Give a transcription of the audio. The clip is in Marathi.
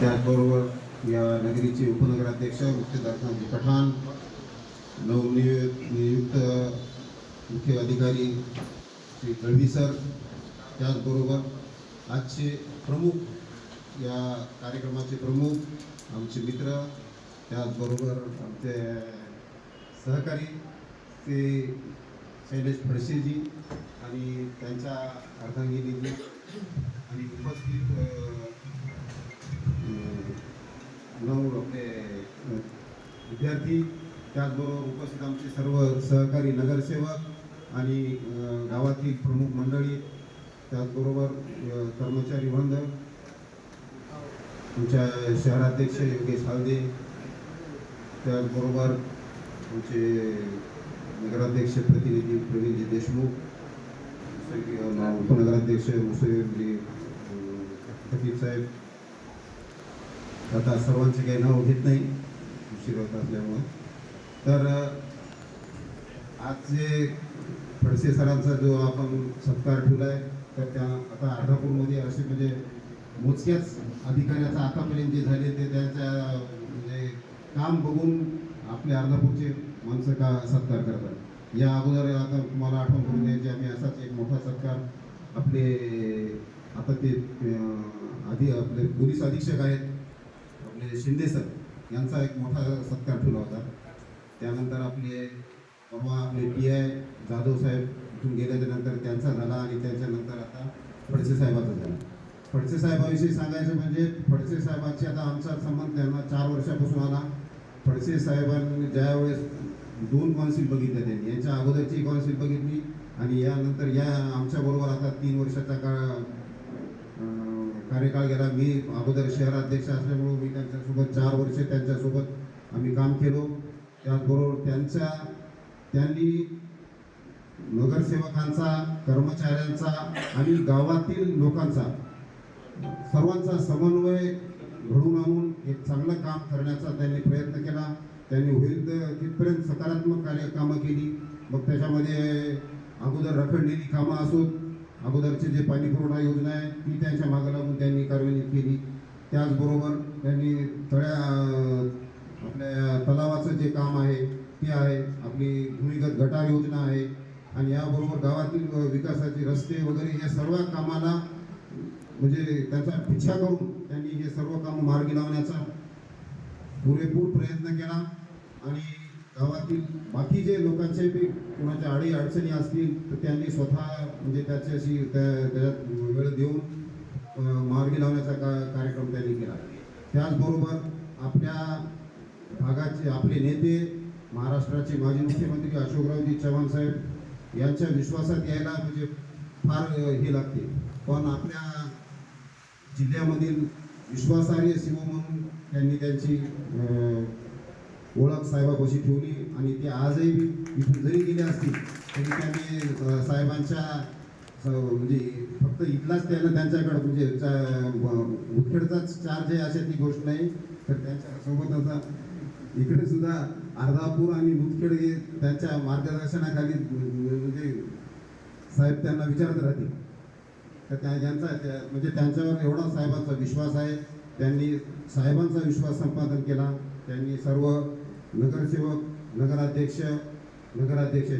त्याचबरोबर या नगरीचे उपनगराध्यक्ष मुख्यदारखानजी पठाण नवनियुक्त नियुक्त मुख्य अधिकारी श्री गळवी सर त्याचबरोबर आजचे प्रमुख या कार्यक्रमाचे प्रमुख आमचे मित्र त्याचबरोबर आमचे सहकारी ते शैलेश फडसेजी आणि त्यांच्या अर्धांगिनीजी आणि उपस्थित विद्यार्थी त्याचबरोबर उपस्थित आमचे सर्व सहकारी नगरसेवक आणि गावातील प्रमुख मंडळी त्याचबरोबर कर्मचारी वृंद तुमच्या शहराध्यक्ष योगेश हालदे त्याचबरोबर आमचे नगराध्यक्ष प्रतिनिधी प्रवीणजी देशमुख उपनगराध्यक्ष मुसळजी खतीब साहेब. आता सर्वांचे काही नाव घेत नाही. उशीर होत असल्यामुळे. तर आजचे आज जे फडसे सरांचा जो आपण सत्कार ठेवला आहे तर त्या आता अर्धापूरमध्ये असे म्हणजे मोजक्याच अधिकाऱ्याचा आतापर्यंत जे झाले ते त्यांच्या म्हणजे काम बघून आपले अर्धापूरचे माणसं का सत्कार करतात? या अगोदर आता तुम्हाला आठवण करून द्यायची आम्ही असाच एक मोठा सत्कार आपले आता ते आधी आपले पोलीस अधीक्षक आहेत आपले शिंदे सर. यांचा एक मोठा सत्कार ठेवला होता. त्यानंतर आपले बाबा आपले पी आय जाधव साहेब इथून गेल्याच्यानंतर त्यांचा झाला आणि त्याच्यानंतर आता फडसे साहेबाचा झाला. फडसे साहेबाविषयी सांगायचं म्हणजे फडसे साहेबांची आता आमचा संबंध त्यांना चार वर्षापासून आला. फडसे साहेबांनी ज्यावेळेस दोन कॉन्सिल बघितल्या त्यांनी यांच्या अगोदरची कॉन्सिल बघितली आणि यानंतर या आमच्याबरोबर आता तीन वर्षाचा काळ कार्यकाळ गेला. मी अगोदर शहराध्यक्ष असल्यामुळं मी त्यांच्यासोबत चार वर्ष त्यांच्यासोबत आम्ही काम केलो. त्याचबरोबर त्यांच्या त्यांनी नगरसेवकांचा कर्मचाऱ्यांचा आणि गावातील लोकांचा सर्वांचा समन्वय घडून आणून एक चांगलं काम करण्याचा त्यांनी प्रयत्न केला. त्यांनी होईल तिथपर्यंत सकारात्मक कार्य कामं केली. मग त्याच्यामध्ये अगोदर रखडलेली कामं असोत. अगोदरचे जे पाणी पुरवठा योजना आहे ती त्यांच्या मागं लागून त्यांनी कार्यान्वित केली. त्याचबरोबर त्यांनी तळ्या आपल्या तलावाचं जे काम आहे ते आहे. आपली भूमिगत गटार योजना आहे. आणि याबरोबर गावातील विकासाचे रस्ते वगैरे या सर्व कामाला म्हणजे त्याचा पिछा करून त्यांनी हे सर्व काम मार्गी लावण्याचा पुरेपूर प्रयत्न केला. आणि गावातील बाकी जे लोकांचे बी कोणाच्या अडी अडचणी असतील तर त्यांनी स्वतः म्हणजे त्याच्याशी त्या- त्याच्यात वेळ देऊन मार्गी लावण्याचा का कार्यक्रम त्यांनी केला. त्याचबरोबर आपल्या भागाचे आपले नेते महाराष्ट्राचे माजी मुख्यमंत्री अशोकरावजी चव्हाण साहेब यांच्या विश्वासात यायला म्हणजे फार हे लागते. पण आपल्या जिल्ह्यामधील विश्वासार्ह शिव म्हणून त्यांनी त्यांची ओळख साहेबापाशी ठेवली आणि ते आजही इथून जरी गेले असतील तरी त्यांनी साहेबांच्या स- म्हणजे फक्त इथलाच त्यानं त्यांच्याकडं म्हणजे चा- मुखेडचाच चार्ज आहे अशा ती गोष्ट नाही. तर त्यांच्यासोबत आता इकडे सुद्धा अर्धापूर आणि मुदखेड हे त्यांच्या मार्गदर्शनाखाली म्हणजे साहेब त्यांना विचारत राहतील. तर त्या ज्यांचा त्या- म्हणजे त्यांच्यावर एवढा साहेबांचा विश्वास आहे त्यांनी साहेबांचा विश्वास संपादन केला. त्यांनी सर्व नगरसेवक नगराध्यक्ष नगराध्यक्षाचे